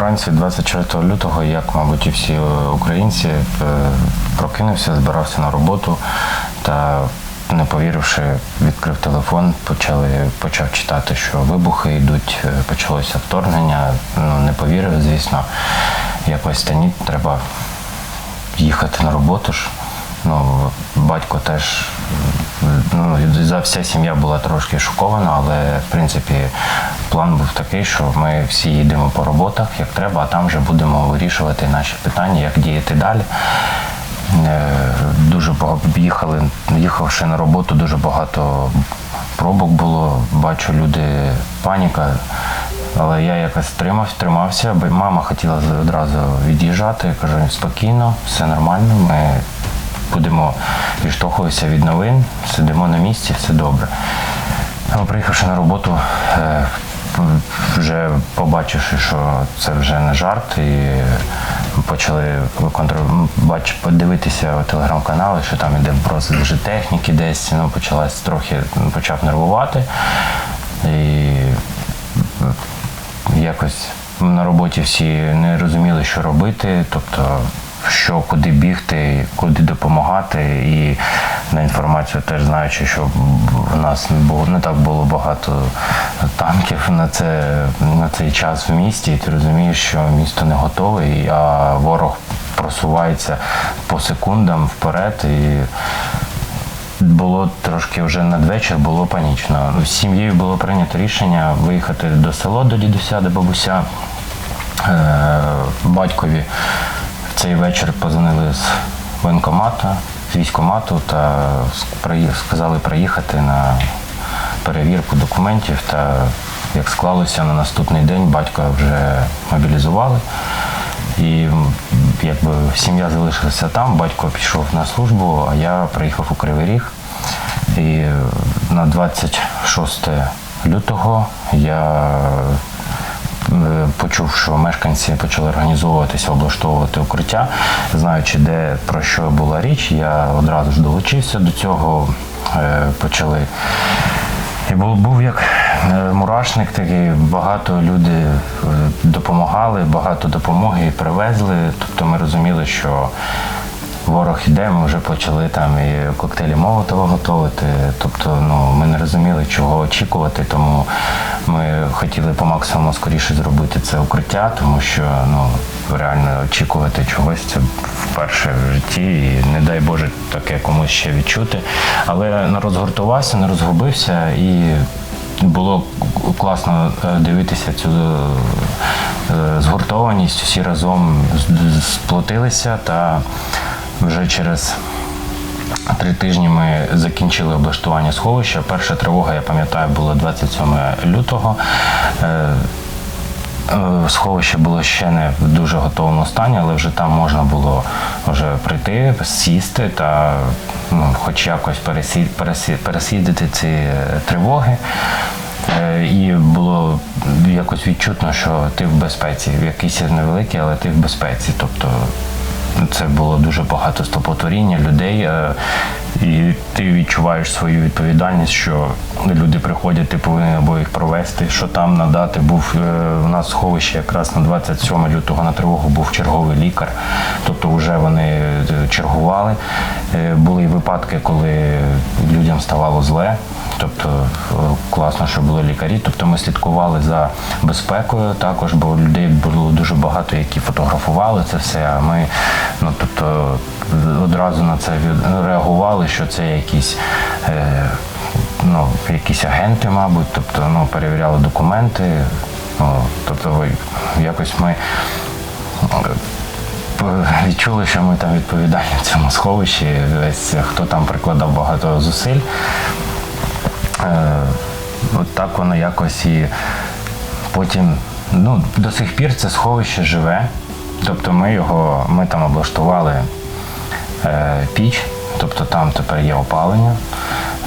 вранці 24 лютого, як, мабуть, і всі е, українці, е, прокинувся, збирався на роботу та, не повіривши, відкрив телефон, почали, почав читати, що вибухи йдуть, е, почалося вторгнення. Ну, не повірив, звісно. Якось та ні, треба їхати на роботу ж. Ну, батько теж, ну, за вся сім'я була трошки шокована, але в принципі план був такий, що ми всі їдемо по роботах, як треба, а там вже будемо вирішувати наші питання, як діяти далі. Е, Дуже їхали, їхавши на роботу, дуже багато пробок було. Бачу, люди паніка. Але я якось тримався, тримався, бо мама хотіла одразу від'їжджати. Я кажу, спокійно, все нормально. Ми будемо відштовхуватися від новин, сидимо на місці, все добре. Але приїхавши на роботу, е, вже побачивши, що це вже не жарт, і почали контр- подивитися телеграм-канали, що там іде просто дуже техніки десь, ну, почалась трохи почав нервувати. І якось на роботі всі не розуміли, що робити, тобто що куди бігти, куди допомагати. І на інформацію теж знаючи, що в нас не було не так було багато танків на це на цей час в місті, і ти розумієш, що місто не готове, а ворог просувається по секундам вперед і було трошки вже надвечір, було панічно. З сім'єю було прийнято рішення виїхати до села до дідуся, до бабуся. Е, Батькові цей вечір позвонили з воєнкомата, з військкомату та сказали приїхати на перевірку документів. Та як склалося на наступний день, батька вже мобілізували. І якби сім'я залишилася там, батько пішов на службу, а я приїхав у Кривий Ріг. І е, на 26 лютого я почув, що мешканці почали організовуватися, облаштовувати укриття. Знаючи, де про що була річ, я одразу ж долучився до цього. Е, Почали і був, був як е, мурашник такий, багато люди е, допомагали, багато допомоги привезли. Тобто ми розуміли, що ворог іде, ми вже почали там і коктейлі Молотова готувати. Тобто, ну ми не розуміли, чого очікувати, тому ми хотіли по максимуму скоріше зробити це укриття, тому що ну реально очікувати чогось це вперше в житті, і не дай Боже таке комусь ще відчути. Але не розгуртувався, не розгубився і. Було класно е, дивитися цю е, згуртованість. Всі разом сплотилися та вже через три тижні ми закінчили облаштування сховища. Перша тривога, я пам'ятаю, була 27 лютого. Е, Е, Сховище було ще не в дуже готовому стані, але вже там можна було вже прийти, сісти та ну, хоч якось пересі, пересі, пересідати ці тривоги. Е, І було якось відчутно, що ти в безпеці. Якийсь невеликий, але ти в безпеці. Тобто це було дуже багато стопотворіння людей, е, і ти відчуваєш свою відповідальність, що люди приходять, ти повинен або їх провести, що там надати. Був е, у нас сховище якраз на 27 лютого на тривогу був черговий лікар, тобто вже вони е, чергували. Е, Були випадки, коли людям ставало зле. Тобто е, класно, що були лікарі. Тобто ми слідкували за безпекою також, бо людей було дуже багато, які фотографували це все. А ми ну тобто одразу на це реагували, що це якісь. Е, Ну, якісь агенти, мабуть, тобто ну, перевіряли документи. Ну, тобто якось ми е, відчули, що ми там відповідальні в цьому сховищі. Весь хто там прикладав багато зусиль. Е, От так воно якось і потім, ну, до сих пір це сховище живе. Тобто ми його, ми там облаштували е, піч, тобто там тепер є опалення.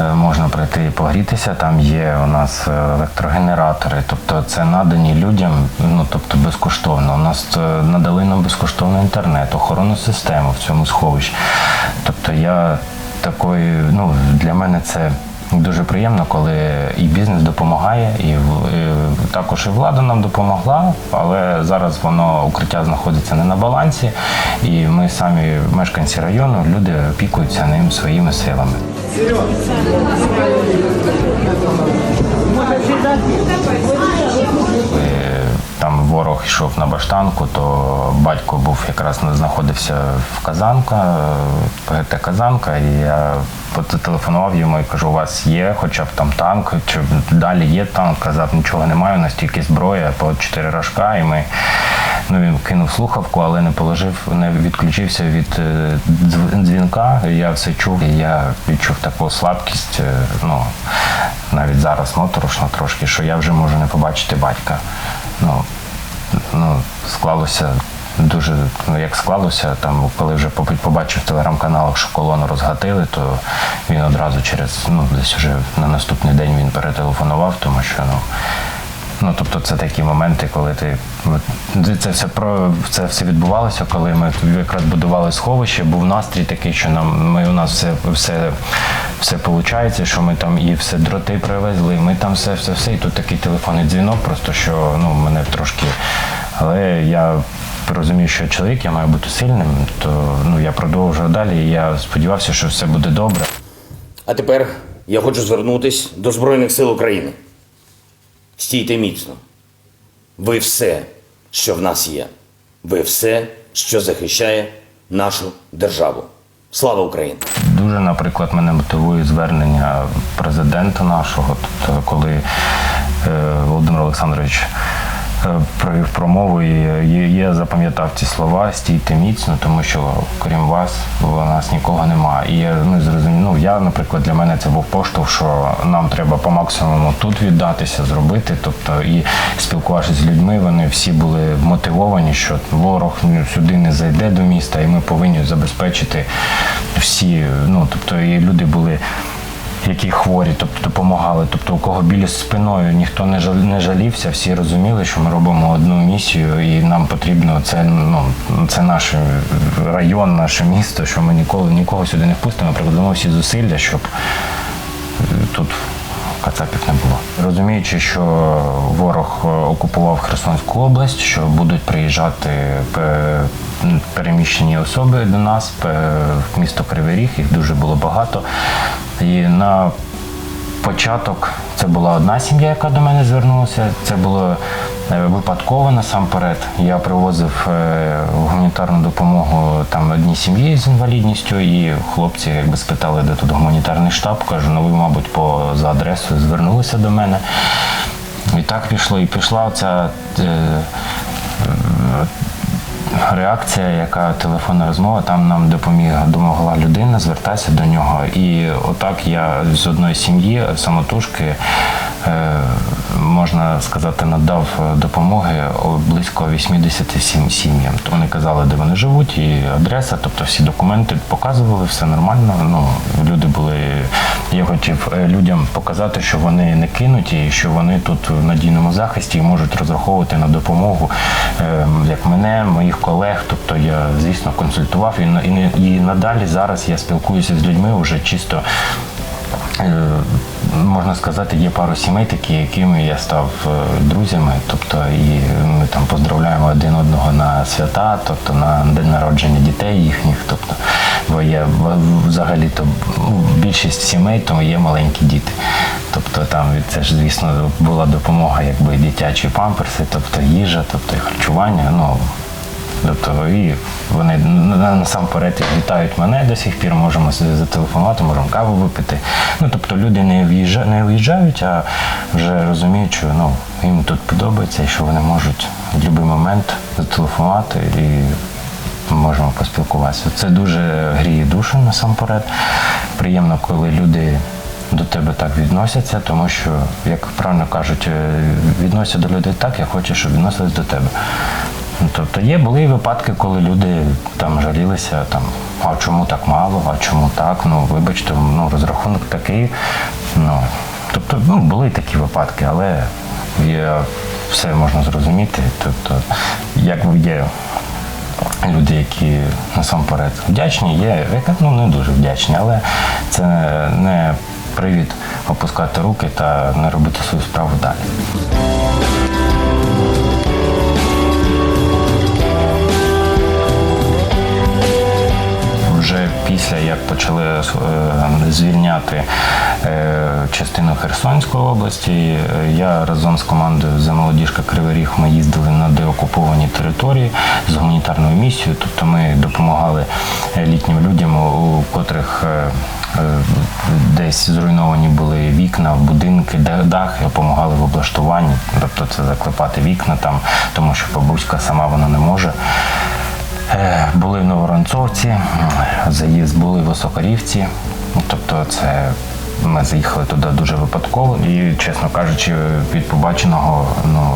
Е, Можна прийти і погрітися, там є у нас е, електрогенератори, тобто це надані людям, ну тобто безкоштовно. У нас е, надали нам безкоштовний інтернет, охоронну систему в цьому сховищі. Тобто я такої, ну для мене це Дуже приємно, коли і бізнес допомагає, і, також і влада нам допомогла, але зараз воно укриття знаходиться не на балансі, і ми самі, мешканці району, люди опікуються ним своїми силами. Коли там ворог йшов на баштанку, то батько був якраз знаходився в Казанка, ПГТ Казанка, і я зателефонував йому і кажу, у вас є хоча б там танк, чи далі є танк. Казав, нічого немає, у нас тільки зброя по чотири рожка, і ми. Ну, він кинув слухавку, але не положив, не відключився від е, дзвінка. Я все чув, і я відчув таку слабкість. е, Ну навіть зараз моторошно трошки, що я вже можу не побачити батька. Ну, ну склалося дуже, ну як склалося, там, коли вже побачив в телеграм-каналах, що колону розгатили, то він одразу через, ну, десь вже на наступний день він перетелефонував, тому що ну. Ну, тобто це такі моменти, коли ти це все про це все відбувалося, коли ми якраз будували сховище, був настрій такий, що нам ми у нас все все, все виходить, що ми там і все дроти привезли, ми там все, все, все. І тут такий телефонний дзвінок, просто що ну мене трошки. Але я розумію, що чоловік, я маю бути сильним, то ну я продовжую далі. І я сподівався, що все буде добре. А тепер я хочу звернутись до Збройних сил України. Стійте міцно. Ви все, що в нас є. Ви все, що захищає нашу державу. Слава Україні! Дуже, наприклад, мене мотивує звернення президента нашого, тобто коли е, Володимир Олександрович провів промову, і я, я запам'ятав ці слова стійте міцно, тому що крім вас у нас нікого немає. І я ну, зрозумів, ну я, наприклад, для мене це був поштовх, що нам треба по максимуму тут віддатися, зробити. Тобто, і спілкувавшись з людьми, вони всі були мотивовані, що ворог ну, сюди не зайде до міста, і ми повинні забезпечити всі. Ну тобто, і люди були які хворі, тобто допомагали. Тобто, у кого біль з спиною ніхто не жал- не жалівся, всі розуміли, що ми робимо одну місію, і нам потрібно це ну це наш район, наше місто, що ми ніколи нікого сюди не впустимо. Прикладемо всі зусилля, щоб е, тут кацапів не було. Розуміючи, що ворог е, окупував Херсонську область, що будуть приїжджати переміщені особи до нас в місто Кривий Ріг, їх дуже було багато. І на початок це була одна сім'я, яка до мене звернулася. Це було е, випадково насамперед. Я привозив е, гуманітарну допомогу там одній сім'ї з інвалідністю, і хлопці якби спитали, де тут гуманітарний штаб. Кажу, ну ви, мабуть, по за адресою звернулися до мене. І так пішло, і пішла ця. Реакція, яка телефонна розмова, там нам допоміг допомогла людина, звертатися до нього. І отак я з одної сім'ї самотужки. Е, Можна сказати, надав е, допомоги близько 87 сім'ям. Вони казали, де вони живуть, і адреса, тобто всі документи показували, все нормально. Ну люди були. Я хотів е, людям показати, що вони не кинуті, і що вони тут в надійному захисті і можуть розраховувати на допомогу е, як мене, моїх колег. Тобто я, звісно, консультував і, і, і надалі зараз я спілкуюся з людьми вже чисто. Е, Можна сказати, є пару сімей такі, якими я став е, друзями. Тобто, і ми там поздравляємо один одного на свята, тобто на день народження дітей їхніх. Тобто, бо є взагалі-то ну, більшість сімей, то є маленькі діти. Тобто там це ж, звісно, була допомога, якби дитячі памперси, тобто їжа, тобто і харчування. Ну Тобто і вони на- на- насамперед вітають мене до сих пір, можемо зателефонувати, можемо каву випити. Ну тобто люди не в'їжджа, не виїжджають, а вже розуміють, що ну, їм тут подобається і що вони можуть в будь-який момент зателефонувати і можемо поспілкуватися. Це дуже гріє душу насамперед. Приємно, коли люди. До тебе так відносяться, тому що, як правильно кажуть, е, відносяться до людей так, як хочеш, щоб відносились до тебе. Ну, Тобто є були випадки, коли люди там жалілися, там, а чому так мало, а чому так? Ну, вибачте, ну, розрахунок такий. Ну, тобто, ну, були такі випадки, але є, все можна зрозуміти. Тобто, як є люди, які насамперед вдячні, є, ну, не дуже вдячні, але це не привід опускати руки та не робити свою справу далі. Після як почали е, звільняти е, частину Херсонської області, я разом з командою за молодіжка Кривий Ріг ми їздили на деокуповані території з гуманітарною місією. Тобто ми допомагали е, літнім людям, у котрих десь зруйновані були вікна, будинки, дахи, допомагали в облаштуванні, тобто це заклепати вікна там, тому що бабуська сама вона не може. Е, Були в Новоронцовці, заїзд були в Високорівці. Тобто, це ми заїхали туди дуже випадково, і, чесно кажучи, від побаченого ну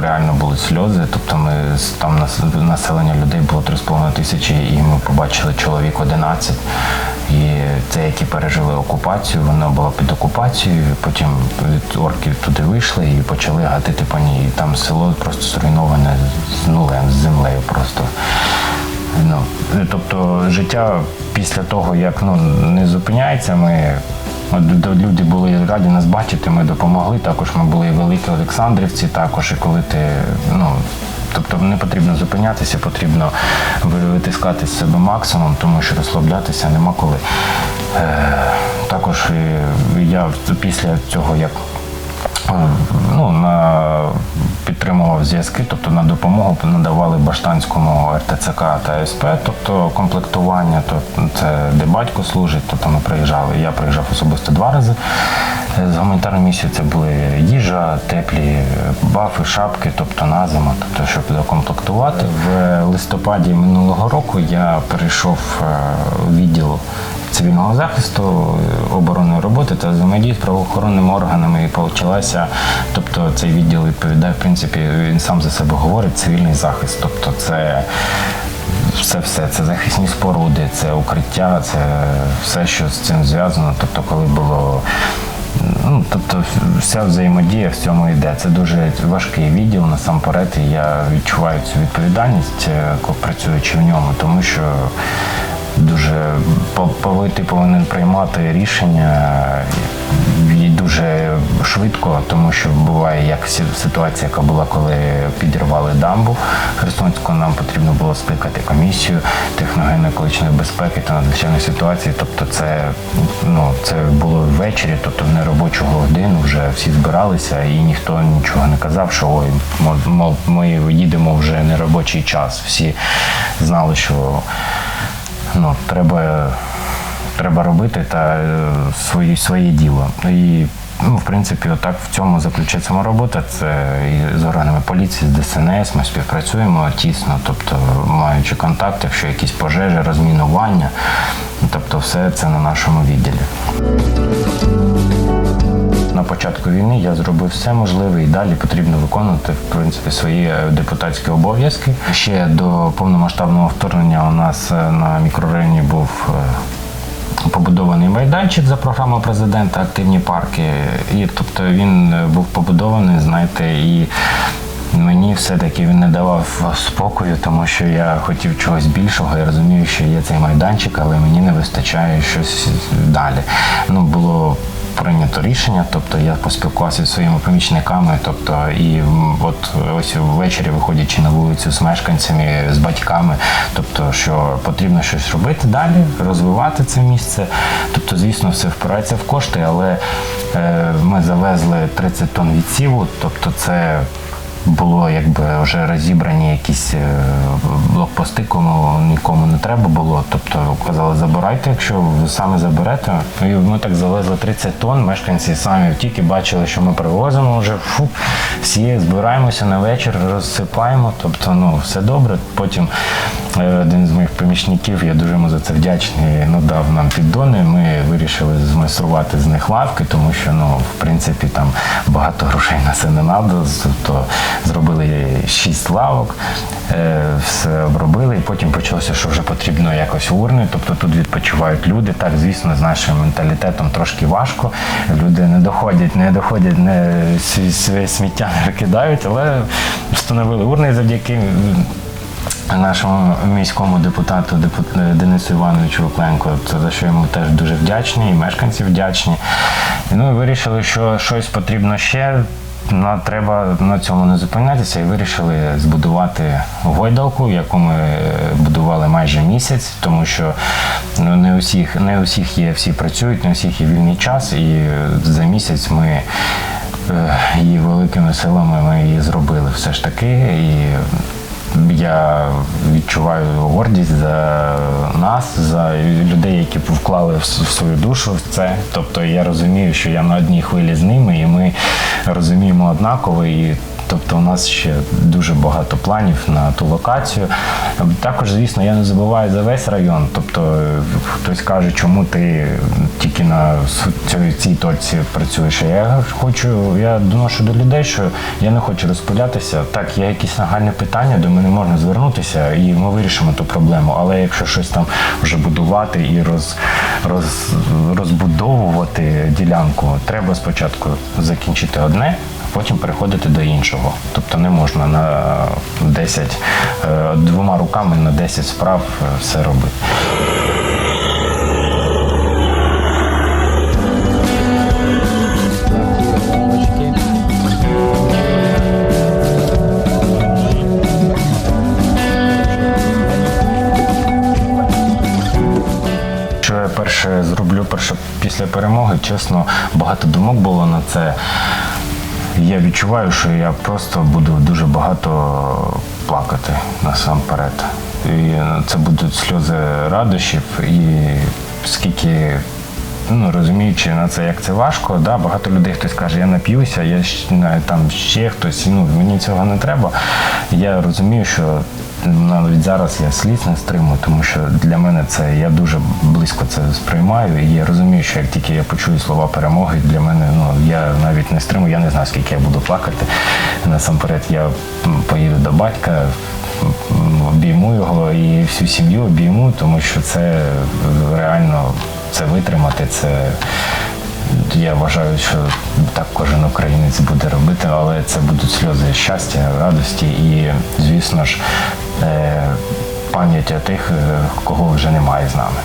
реально були сльози. Тобто, ми там населення людей було 3,5 тисячі, і ми побачили чоловік 11. І це які пережили окупацію, вона була під окупацією. Потім від орків туди вийшли і почали гатити по ній. І там село просто зруйноване з нулем, з землею просто. Ну, тобто життя після того, як ну, не зупиняється, ми люди були раді нас бачити, ми допомогли. Також ми були і в Великій Олександрівці, також і коли ти. Ну, тобто не потрібно зупинятися, потрібно витискати з себе максимум, тому що розслаблятися нема коли. Е, також я після цього, як ну, на, підтримував зв'язки, тобто на допомогу надавали Баштанському РТЦК та СП, тобто комплектування, то це де батько служить, тобто ми приїжджали. Я приїжджав особисто два рази. Е, З гуманітарної місії це були їжа, теплі бафи, шапки, тобто на зиму, тобто, щоб докомплектувати. В листопаді минулого року я перейшов е, у відділ цивільного захисту, е, оборонної роботи та взаємодії з правоохоронними органами і почалася. Тобто цей відділ відповідає, в принципі, він сам за себе говорить, цивільний захист. Тобто це все, все, це захисні споруди, це укриття, це все, що з цим зв'язано. Тобто, коли було. Ну, тобто вся взаємодія в цьому йде. Це дуже важкий відділ насамперед, і я відчуваю цю відповідальність, е, працюючи в ньому, тому що дуже ти повинен приймати рішення і дуже швидко, тому що буває як ситуація, яка була, коли підірвали дамбу Херсонську, нам потрібно було скликати комісію техногенно-екологічної безпеки та надзвичайної ситуації. Тобто, це ну це було ввечері, тобто в неробочу годину вже всі збиралися, і ніхто нічого не казав, що ой, ми їдемо вже неробочий час. Всі знали, що ну, треба, треба робити та е, свої, своє діло. І ну, в принципі, отак в цьому заключається моя робота. Це і з органами поліції, з ДСНС. Ми співпрацюємо тісно, тобто маючи контакти, якщо якісь пожежі, розмінування, тобто все це на нашому відділі. На початку війни я зробив все можливе і далі потрібно виконувати в принципі свої е, депутатські обов'язки. Ще до повномасштабного вторгнення у нас е, на мікрорайоні був е, побудований майданчик за програмою президента Активні парки. І тобто він був побудований, знаєте, і Мені все-таки він не давав спокою, тому що я хотів чогось більшого. Я розумію, що є цей майданчик, але мені не вистачає щось далі. Ну було прийнято рішення, тобто я поспілкувався зі своїми помічниками, тобто і от ось ввечері, виходячи на вулицю з мешканцями, з батьками, тобто, що потрібно щось робити далі, розвивати це місце. Тобто, звісно, все впирається в кошти, але е, ми завезли 30 тонн відсіву, тобто це було якби вже розібрані якісь е, блокпости, кому нікому не треба було. Тобто казали, забирайте, якщо ви саме заберете. І ми так завезли 30 тонн. Мешканці самі тільки бачили, що ми привозимо вже фу, всі збираємося на вечір, розсипаємо. Тобто, ну все добре. Потім один з моїх помічників, я дуже йому за це вдячний, надав нам піддони. Ми вирішили змайструвати з них лавки, тому що ну, в принципі там багато грошей на це не треба. Тобто зробили шість лавок, е, все обробили, і потім почалося, що вже потрібно якось урни. Тобто тут відпочивають люди. Так, звісно, з нашим менталітетом трошки важко. Люди не доходять, не доходять, не своє сміття не викидають, але встановили урни завдяки нашому міському депутату депут- Денису Івановичу Лукленко, це за що йому теж дуже вдячні, і мешканці вдячні. Ну, і вирішили, що щось потрібно ще. На, треба на цьому не зупинятися і вирішили збудувати гойдалку, яку ми е, будували майже місяць, тому що ну, не у всіх, не у всіх є, всі працюють, не у всіх є вільний час, і е, за місяць ми е, її великими силами ми її зробили все ж таки. І я відчуваю гордість за нас, за людей, які вклали в свою душу в це. Тобто я розумію, що я на одній хвилі з ними, і ми розуміємо однаково. І Тобто у нас ще дуже багато планів на ту локацію. Також, звісно, я не забуваю за весь район. Тобто хтось каже, чому ти тільки на цій точці працюєш. Я хочу, я доношу до людей, що я не хочу розпилятися. Так, є якісь нагальні питання, до мене можна звернутися, і ми вирішимо ту проблему. Але якщо щось там вже будувати і роз, роз, розбудовувати ділянку, треба спочатку закінчити одне, потім переходити до іншого. Тобто не можна на 10, е, двома руками на 10 справ е, все робити. Перше зроблю перше після перемоги, чесно, багато думок було на це. Я відчуваю, що я просто буду дуже багато плакати насамперед. І це будуть сльози радощів, і скільки. Ну, розуміючи на це, як це важко, да, багато людей хтось каже, я нап'юся, я там ще хтось, ну мені цього не треба. Я розумію, що навіть зараз я сліз не стримую, тому що для мене це я дуже близько це сприймаю. І я розумію, що як тільки я почую слова перемоги, для мене ну я навіть не стримую, я не знаю, скільки я буду плакати. Насамперед я поїду до батька, обійму його і всю сім'ю обійму, тому що це реально це витримати, це. Я вважаю, що так кожен українець буде робити, але це будуть сльози щастя, радості і, звісно ж, е, пам'яті тих, е, кого вже немає з нами.